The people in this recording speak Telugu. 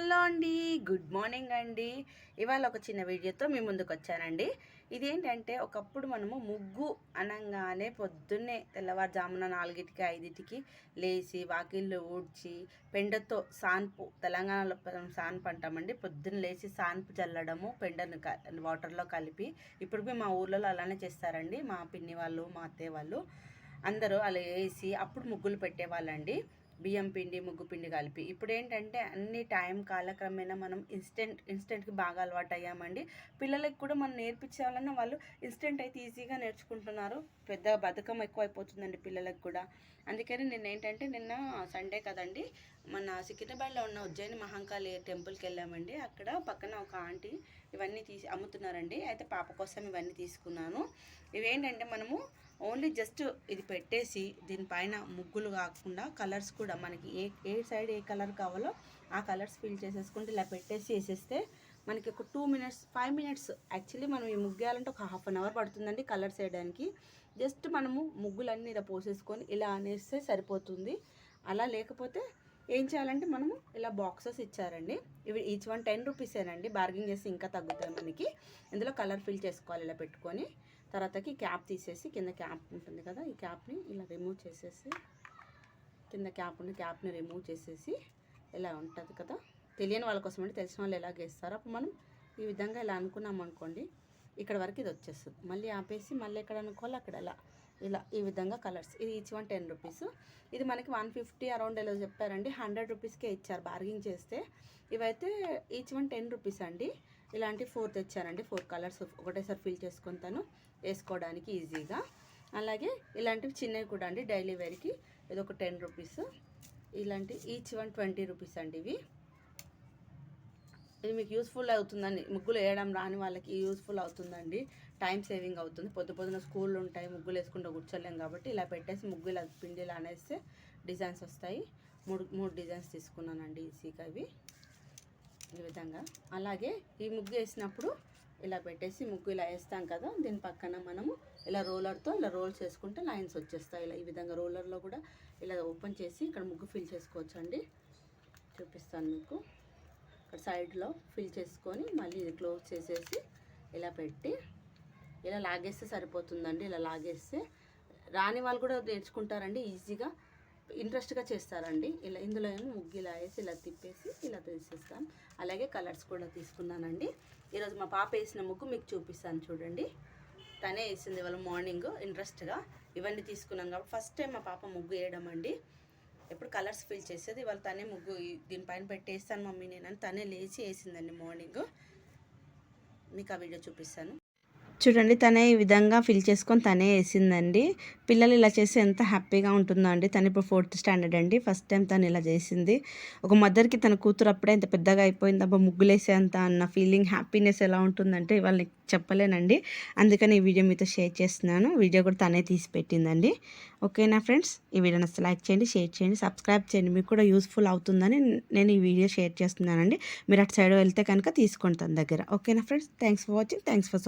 హలో అండి. గుడ్ మార్నింగ్ అండి. ఇవాళ ఒక చిన్న వీడియోతో మీ ముందుకు వచ్చానండి. ఇదేంటంటే ఒకప్పుడు మనము ముగ్గు అనగానే పొద్దున్నే తెల్లవారుజామున నాలుగింటికి ఐదింటికి లేచి వాకిళ్ళు ఊడ్చి పెండతో సాన్పు తెలంగాణలో సాన్పు అంటామండి. పొద్దున్న లేచి సాన్పు చల్లడము పెండను వాటర్లో కలిపి ఇప్పుడు మా ఊర్లలో అలానే చేస్తారండి. మా పిన్ని వాళ్ళు మా అత్తయ్య వాళ్ళు అందరూ అలా వేసి అప్పుడు ముగ్గులు పెట్టేవాళ్ళండి. బియ్యం పిండి ముగ్గు పిండి కలిపి. ఇప్పుడు ఏంటంటే అన్ని టైం కాలక్రమేణా మనం ఇన్స్టెంట్ ఇన్స్టెంట్కి బాగా అలవాటు అయ్యామండి పిల్లలకి కూడా మనం నేర్పించాలన్నా వాళ్ళు ఇన్స్టెంట్ అయితే ఈజీగా నేర్చుకుంటున్నారు. పెద్ద బతుకం ఎక్కువ అయిపోతుందండి పిల్లలకు కూడా. అందుకని నిన్న ఏంటంటే నిన్న సండే కదండి మన సికింద్రాబాద్లో ఉన్న ఉజ్జయిని మహంకాళి టెంపుల్కి వెళ్ళామండి. అక్కడ పక్కన ఒక ఆంటీ ఇవన్నీ తీసి అమ్ముతున్నారండి. అయితే పాప కోసం ఇవన్నీ తీసుకున్నాను. ఇవేంటంటే మనము ఓన్లీ జస్ట్ ఇది పెట్టేసి దీనిపైన ముగ్గులు కాకుండా కలర్స్ కూడా మనకి ఏ ఏ సైడ్ ఏ కలర్ కావాలో ఆ కలర్స్ ఫిల్ చేసేసుకుంటే ఇలా పెట్టేసి వేసేస్తే మనకి ఒక two minutes five minutes actually మనం ఈ ముగ్గు వేయాలంటే ఒక హాఫ్ అన్ అవర్ పడుతుందండి కలర్స్ వేయడానికి. జస్ట్ మనము ముగ్గులన్నీ ఇలా పోసేసుకొని ఇలా అనేస్తే సరిపోతుంది. అలా లేకపోతే ఏం చేయాలంటే మనము ఇలా బాక్సెస్ ఇచ్చారండి. ఇవి ఈచ్ వన్ టెన్ రూపీసేనండి. బార్గింగ్ చేసి ఇంకా తగ్గుతుంది మనకి. ఇందులో కలర్ ఫిల్ చేసుకోవాలి ఇలా పెట్టుకొని. తర్వాతకి క్యాప్ తీసేసి కింద క్యాప్ ఉంటుంది కదా ఈ క్యాప్ని ఇలా రిమూవ్ చేసేసి కింద క్యాప్ ఉంది క్యాప్ని రిమూవ్ చేసేసి ఇలా ఉంటుంది కదా. తెలియని వాళ్ళ కోసం అంటే తెలిసిన వాళ్ళు ఎలా గేస్తారు. అప్పుడు మనం ఈ విధంగా ఇలా అనుకున్నాం అనుకోండి ఇక్కడ వరకు ఇది వచ్చేస్తుంది. మళ్ళీ ఆపేసి మళ్ళీ ఎక్కడ అనుకోవాలి అక్కడ అలా ఇలా ఈ విధంగా కలర్స్. ఇది ఈచ్ వన్ టెన్ రూపీస్ ఇది మనకి వన్ ఫిఫ్టీ అరౌండ్ ఎలా చెప్పారండి? హండ్రెడ్ రూపీస్కే ఇచ్చారు బార్గింగ్ చేస్తే. ఇవైతే ఈచ్ వన్ టెన్ రూపీస్ అండి. ఇలాంటి ఫోర్ తెచ్చారండి. ఫోర్ కలర్స్ ఒకటేసారి ఫిల్ చేసుకుంటాను. వేసుకోవడానికి ఈజీగా అలాగే ఇలాంటివి చిన్నవి కూడా అండి. డైలీ వేర్కి ఇది ఒక టెన్ రూపీస్ ఇలాంటి ఈచ్ వన్ ట్వంటీ రూపీస్ అండి ఇవి. ఇది మీకు యూస్ఫుల్ అవుతుందండి. ముగ్గులు వేయడం రాని వాళ్ళకి యూస్ఫుల్ అవుతుందండి. టైం సేవింగ్ అవుతుంది. పొద్దు పొద్దున స్కూళ్ళు ఉంటాయి ముగ్గులు వేసుకుంటూ కూర్చోలేం కాబట్టి ఇలా పెట్టేసి ముగ్గులు ఇలా పిండి ఇలా అనేస్తే డిజైన్స్ వస్తాయి. మూడు మూడు డిజైన్స్ తీసుకున్నానండి ఈజీగా ఇవి. ఈ విధంగా. అలాగే ఈ ముగ్గు వేసినప్పుడు ఇలా పెట్టేసి ముగ్గు ఇలా వేస్తాం కదా దీని పక్కన మనము ఇలా రోలర్తో ఇలా రోల్ చేసుకుంటే లైన్స్ వచ్చేస్తాయి. ఇలా ఈ విధంగా రోలర్లో కూడా ఇలా ఓపెన్ చేసి ఇక్కడ ముగ్గు ఫిల్ చేసుకోవచ్చు అండి చూపిస్తాను మీకు. ఇక్కడ సైడ్లో ఫిల్ చేసుకొని మళ్ళీ ఇది క్లోజ్ చేసేసి ఇలా పెట్టి ఇలా లాగేస్తే సరిపోతుందండి. ఇలా లాగేస్తే రాని వాళ్ళు కూడా నేర్చుకుంటారండి. ఈజీగా ఇంట్రెస్ట్గా చేస్తారండి. ఇలా ఇందులో ఏమో ముగ్గు ఇలా వేసి ఇలా తిప్పేసి ఇలా తీసేస్తాం అలాగే కలర్స్ కూడా తీసుకున్నానండి. ఈరోజు మా పాప వేసిన ముగ్గు మీకు చూపిస్తాను చూడండి. తనే వేసింది ఇవాళ మార్నింగ్ ఇంట్రెస్ట్గా. ఇవన్నీ తీసుకున్నాం కాబట్టి ఫస్ట్ టైం మా పాప ముగ్గు వేయడం అండి. ఎప్పుడు కలర్స్ ఫిల్ చేసేది. వాళ్ళు తనే ముగ్గు దీనిపైన పెట్టేస్తాను మమ్మీ నేను తనే లేచి వేసిందండి మార్నింగ్. మీకు ఆ వీడియో చూపిస్తాను. చూడండి తనే ఈ విధంగా ఫిల్ చేసుకొని తనే వేసిందండి. పిల్లలు ఇలా చేస్తే ఎంత హ్యాపీగా ఉంటుందో అండి. తను ఇప్పుడు ఫోర్త్ స్టాండర్డ్ అండి. ఫస్ట్ టైం తను ఇలా చేసింది. ఒక మదర్కి తన కూతురు అప్పుడే ఇంత పెద్దగా అయిపోయింది. అబ్బా ముగ్గులేసేంత అన్న ఫీలింగ్ హ్యాపీనెస్ ఎలా ఉంటుందంటే వాళ్ళకి చెప్పలేనండి. అందుకని ఈ వీడియో మీతో షేర్ చేస్తున్నాను. వీడియో కూడా తనే తీసి పెట్టిందండి. ఓకేనా ఫ్రెండ్స్? ఈ వీడియోని అసలు లైక్ చేయండి షేర్ చేయండి సబ్స్క్రైబ్ చేయండి. మీకు కూడా యూస్ఫుల్ అవుతుందని నేను ఈ వీడియో షేర్ చేస్తున్నానండి. మీరు అటు సైడ్ వెళ్తే కనుక తీసుకోండి తన దగ్గర. ఓకేనా friends? Thanks for watching. Thanks for